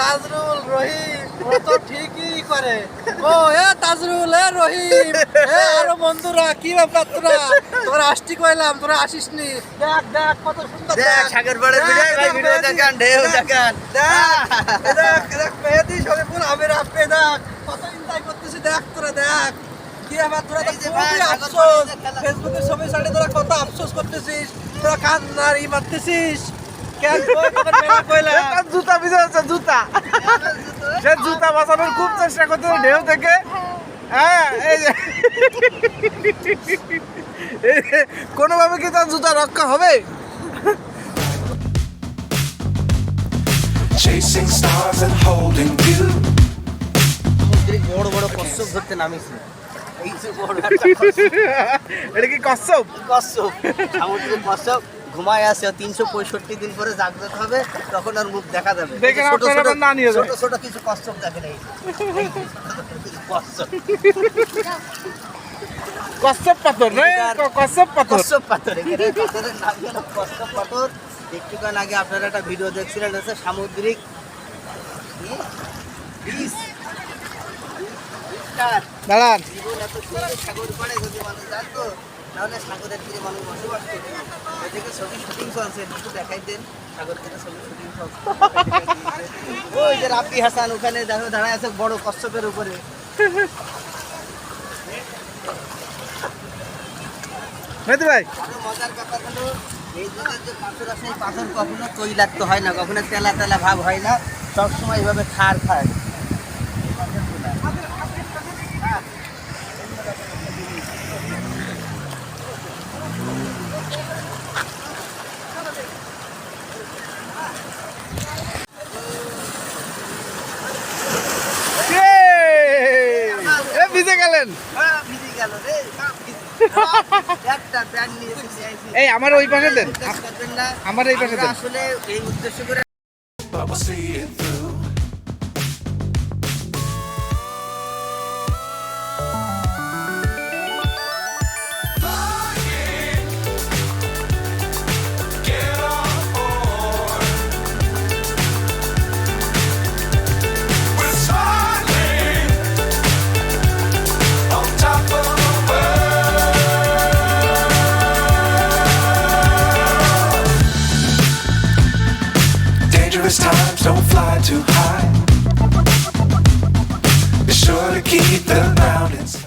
তাজরুল রহিম ও তো ঠিকই করে। ও এ তাজরুল রহিম এ আরও বন্ধুরা কি ব্যাপার তোরা তোরা আসছি কইলাম তোরা আসিস নি দেখ দেখ কত সুন্দর দেখ সাগর ভিডিও ভাই ভিডিও দেখান ঢেউ দেখান। দেখ দেখ দেখ মেহেদি শরীফুল আমির আপনি দেখ। কত করতেছি দেখ তোরা দেখ। কি ব্যাপার তোরা তো খুবই আফসোস। ফেসবুকে তোরা কত আফসোস করতেছিস তোরা কান্নার ই মারতেছিস। কেন? জুতা। সে জুতা বাঁচানোর খুব চেষ্টা করতেছে ঢেউ থেকে। হ্যাঁ এই যে। কোনোভাবে কি তার জুতা রক্ষা হবে? Chasing stars and holding you. সমুদ্রে বড় বড় কচ্ছপ ধরতে নামিছে এই যে বড় একটা এটা কি কচ্ছপ? কচ্ছপ। সামুদ্রিক কচ্ছপ। ঘুমায় আছে তিনশো পঁয়ষট্টি দিন পরে জাগ্রত হবে তখন আর মুখ দেখা যাবে। ছোট ছোট ছোট ছোট কিছু কচ্ছপ দেখেন এই যে। কচ্ছপ পাথর। কচ্ছপ পাথর কচ্ছপ পাথর পাথরের নাম হলো কচ্ছপ পাথর। একটুক্ষণ আগে আপনারা একটা ভিডিও দেখছিলেন সামুদ্রিক। দাঁড়ান। ওই যে রাব্বি হাসান ওখানে দাঁড়ায় আছে বড় কচ্ছপের উপরে। মেহেদি ভাই। মজার ব্যাপার হলো এই যে পাথর আছে এই পাথর কখনো তৈলাক্ত হয় না কখনো তেলা তেলা ভাব হয় না সবসময় এভাবে খার খায়। আইছি। এই আমার ওই পাশে দেন। আমার এই পাশে দেন। আসলে এই উদ্দেশ্য করে world. Times, don't fly too high. Be sure to keep the ground